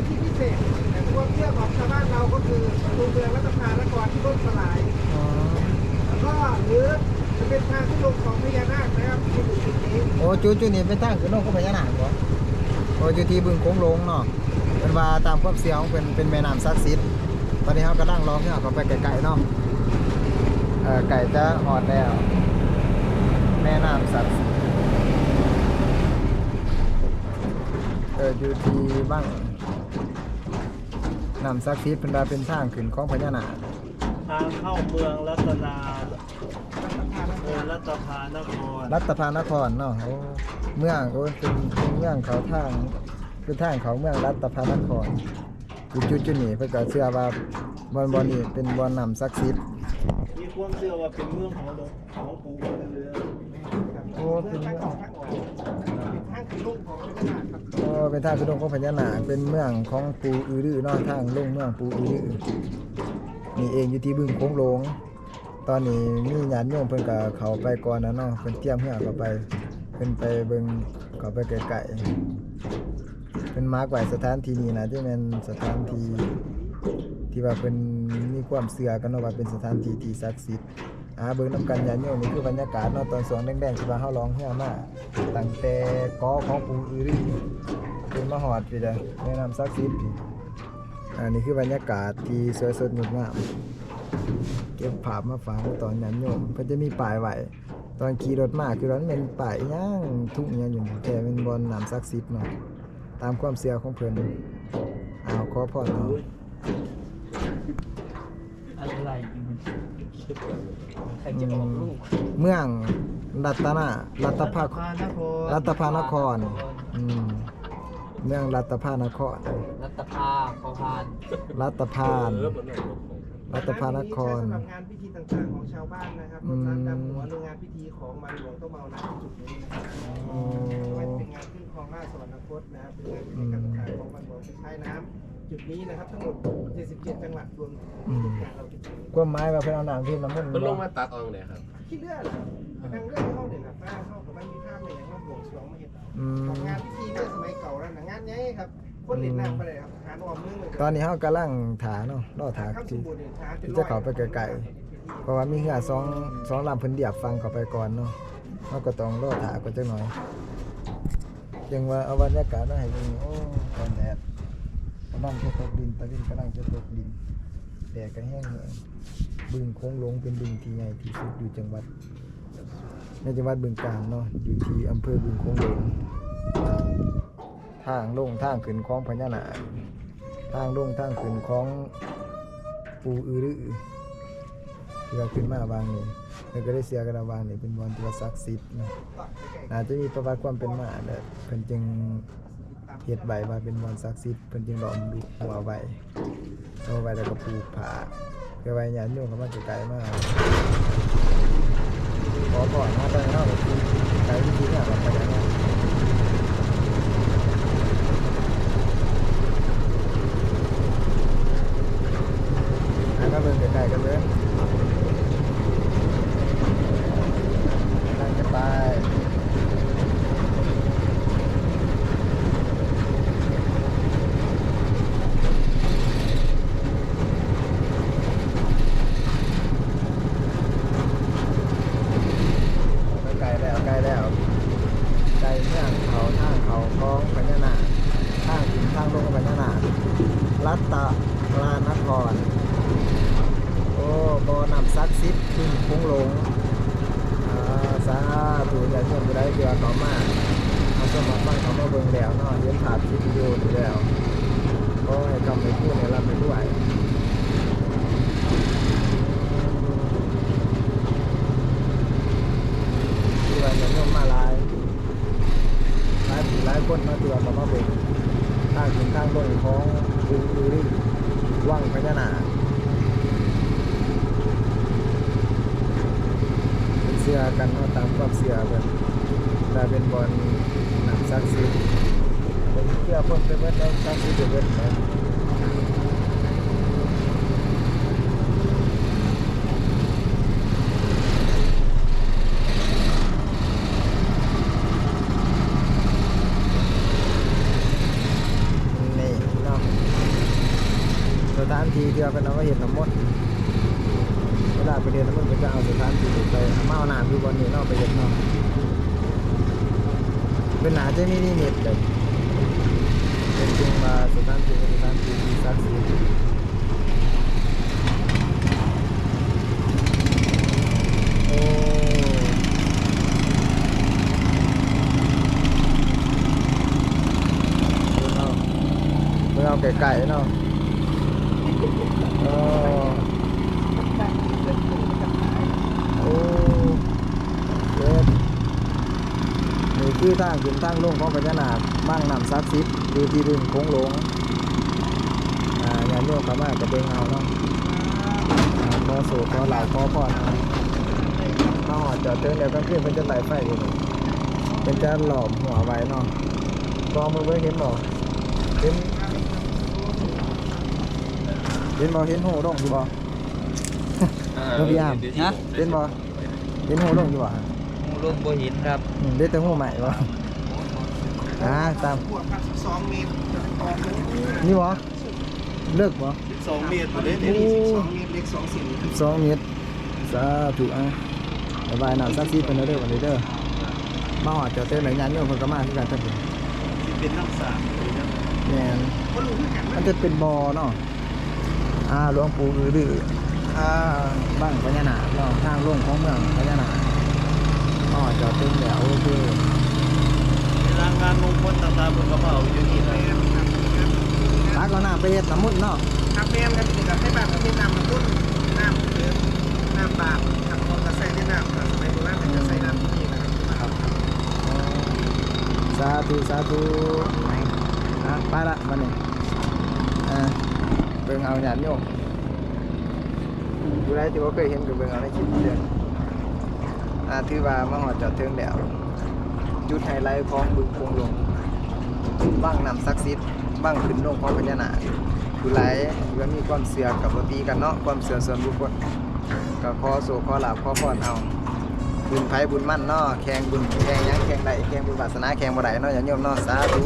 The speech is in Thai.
ธิ์ที่พิเศษแต่ความเชื่อของชาวบ้านเราก็คือประตูเมืองรัตนานครที่ล่มสลายอ๋อแล้วก็หรือจะเป็นทางที่ลงของพญานาคนะครับที่อยู่จุดนี้โอ้จุดจุดนี้เป็นทางขึ้นลงของพญานาคบ่โอ้อยู่ที่บึงโค้งหลงเนาะเป็นว่าตามความเสียของเป็นเป็นแม่น้ำศักดิ์สิทธิ์ตอนนี้เรากำลังรอให้เขาไปไกลๆเนาะเอ่อไก่จะหอดแล้วแม่น้ำศักดิ์สิทธิ์เอออยู่ที่บ้าง น้ำศักดิ์สิทธิ์เป็นว่าเป็นทางขึ้นของพญานาคทางเข้าเมืองรัตนาเมืองรัตภานครรัตภานครเนาะโอ้เมืองโอ้เป็นเป็นเมืองเขาทางเป็นทางเขาเมืองรัตภานครอยู่จุดจุดนี้เพื่อก็เชื่อว่าบอนบอนนี้เป็นบอนนำศักดิ์สิทธิ์มีความเชื่อว่าเป็นเมืองของหลวงของปู่เรือโอ้เป็นทาเมืงอง ลงของพญานาคครับโอ้เป็นทางขึ้นลงของพญานาคเป็นเมืองของปูอือรือเนาะทางลงเมืองปูอือรือนี่เองอยู่ที่บึงโค้งหลง ตอนนี้มีญาติโยมเพิ่นก็เขาไปก่อนนะเนาะเพิ่นเตรียมเฮือเขาไปเพิ่นไปเบิ่งเขาไปไกลๆเป็นมาร์กไว้สถานที่นี้นะที่เป็นสถานที่ที่ว่าเป็นมีความเสื่อกันเนาะว่าเป็นสถานที่ที่ศักดิ์สิทธิ์อาเบิ่งน้ำกันยานโยมนี่คือบรรยากาศเนาะตอนสวงแดงๆที่ว่าเฮาร้องเฮือมาตั้งแต่กอของปู่อือรีเป็นมาฮอดพี่เด้อแนะนำศักดิ์สิทธิ์พี่อันนี้คือบรรยากาศที่สวยสดงดงามเก็บภาพมาฝากตอนยานโยมเพิ่นจะมีป้ายไว้ตอนขี่รถมาคือรถเป็นป้ายอิหยังทุกอย่างอยู่แต่เป็นบอนน้ำศักดิ์สิทธิ์เนาะตามความเชื่อของเพิ่นเอาขอพรเอา อะไรใครจะออกลูกเมืองรัตนารัตภาพานครรัตภานครอืมเมืองรัตภานคร รัตภาพอพานรัตภานรัตภานครสำหรับงานพิธีต่างๆของชาวบ้านนะครับอืรมถน้ำดำหัวหรืองานพิธีของมันหลวงต้องเมาน้ำจุดนี้นะครับโอ้ไม่ว่าจะเป็นงานขึ้นคลองราชสวรรคตนะครับเป็นงานพิธีการต่างๆของมันหลวง ที่ใช้น้ำจุดนี้นะครับ ทั้งหมด 77 จังหวัดรวมงานเราจุดนี้ความหมายว่าเพิ่นเอาน้ำที่น้ำมันต์มันลงมาตัดออกเลยครับคิดเรื่องไปทางเรื่องเข้าเด่นนะป้าเข้ากับมันมีภาพในอย่างว่าบวงสรวงมาเห็นอืมของงานพิธีเมื่อสมัยเก่าแล้วนะงานนี้ครับ คนเล่นน้ำไปเลยครับหาออมเมืองเลยตอนนี้เฮากำลังถาเนาะรอถาข้ามสที่มบูรณ์เนี่ยหาที่จะเข้าไปไกลๆเพราะว่ามีเรือสองสองลำเพิ่นเดียบฟังเข้าไปก่อนเนาะเฮาก็ต้องรอถาก่อนจักหน่อยจังว่าเอาบรรยากาศมาให้เบิ่งโอ้ตอนแดด กำลังจะตกดินตะวินกำลังจะตกดินแดดก็แห้งแห้งบึงโค้งหลงเป็นบึงที่ใหญ่ที่สุดอยู่จังหวัดในจังหวัดบึงกาฬเนาะอยู่ที่อำเภอบึงโค้งหลงทางลงทางขึ้นของพญานาคทางลงทางขึ้นของปูอือรือที่เราขึ้นมาวางนี่แล้วก็ได้เสียกันวางนี่เป็นวันที่ว่าศักดิ์สิทธิ์นะอาจจะมีประวัติความเป็นมาแต่เพิ่นจึง เฮ็ดไว้ว่าเป็นมอนศักดิ์สิทธิ์เพิ่นจึงหลอมดูหัวใบเอาไว้แล้วก็ปลูกผ้าเพื่อใบหยาติโยงเขามาไกลๆมากขอก่อนนะตอนนี้เราคือใช้วิธีเนี่ยแบบไปแล้วเนี่ยให้มาเบิ่งไกลๆกันเลยนั่งกันไปใกล้แล้วใกล้แล้วใกล้เนี่ยเขาทางเขาคลองพญานาคทางถึงทางลงพญานาครัตตะลานคร โอ้บ่อนำซักซิดขึ้นคงหลงอ่าสาธุ อย่าเชื่อมไปได้เดือต่อมาเขาสมัครฟังเขามาเบิ่งแล้วเนาะเห็นภาพคลิปวิดีโอนี่แล้วก็ให้กำไปพูดให้รับไปด้วยที่ว่าจะร่มมาหลายหลายหลายคนมาเตือนมามาเบิ่งทางถึงทางลงของปูอือรี่ว่างพญานาค เสื้อกันเนาะตามความเสื้อเพิ่นได้เป็นบอลหนังซักซีเป็นเสื้อเพิ่นเป็นเบิดแล้วซักซีเป็นเบิดแล้วนี่เนทีเดียวเป็นเอาก็เห็นน้ำมด เวลาไปเรียนน้ำมดก็จะเอาสถานที่ไปเอามาเอาหนาอยู่บนนี้เนาะไปเห็นเนาะเป็นหนาจะมีนิมิตแบบเป็นจริงมาสถานที่สถานที่ที่ศักดิ์สิทธิ์โอ้เบิ่งเอาเบิ่ไก่ๆเนาะโอ้โอ้เด็ดนี่ คือทางขึ้นทางลงของพญานาคมั่งนำซักซิดอยู่ที่บึงโค้งหลงอ่าญาติโยมเขามาจะเบิ่งเอาเนาะอ่าขอสู่ขอเหล่าขอพรเอามาหอดจอดเทิงแล้วก็ขึ้นเป็นจะไหลไฟอยู่นี่เป็นจะหลอมหัวไว้เนาะกองมือไว้เห็นบ่เห็นเห็นบ่เห็นหูลงอยู่บ่ลูกยามฮะเห็นบ่เห็นหูลงอยู่บ่ ลงบ่เห็นครับอืมเด็ดแต่หูใหม่บ่อ่าตามขวบครับ12เมตรต่อเมตรนี่บ่เลิกบ่12เมตรตัวนี้เมนี่ตร12เมตรเล็ก2สิ่งสองเมตรสาธุอะบ๊ายบายน้ำซักซีเพิ่นเด้อวันนี้เด้อมาหอดเจ้าเต้นไหนยานโยมเพิ่นก็มาคือกันทั้งเพิ่นสิเป็นน้ำสาดเลยนะแม่นก็รู้คือกันมันจะเป็นบ่อเนาะอ่าหลวงปู่อือดื้ออ่าบ้างพญานาคเนาะทางลงของเมืองพญานาค มาหอจ้าเต้นแล้วโอเคเวลางงานมงคลต่างๆเพิ่นก็มาเอาอยู่นี่นะตักเอาน้ำไปเฮ็ดน้ำมุนเนาะครับแม่นครับนี่ครับให้บานประเภทน้ำมันต้นน้ำเดือน้ำบาปครับพอกระใส่ได้น้ำครับสมัยโบราณมันจะใส่น้ำที่นี่นะครับสาธุสาธุอะไปละมานี่อ่าเบิ่งเอาหยาดโยมผู้ใดที่ว่าเคยเห็นก็เบิ่งเอาในคลิปเด้อ อาถือว่ามาฮอดจอดถึงแล้ว จุดไฮไลท์ของบึงโคงลงบ้างนำศักดิ์สิทธิ์บ้างขึ้นลงของพญานาคผู้หลายก็มีความเชื่อกับตีกันเนาะความเชื่อส่วนบุคคลก็ขอโศกขอลาภขอพรเอาบุญไผบุญมั่นเนาะแข่งบุญแข่งยังแข่งใดแข่งบุญวาสนาแข่งบ่ได้เนาะอย่าโยมเนาะสาธุ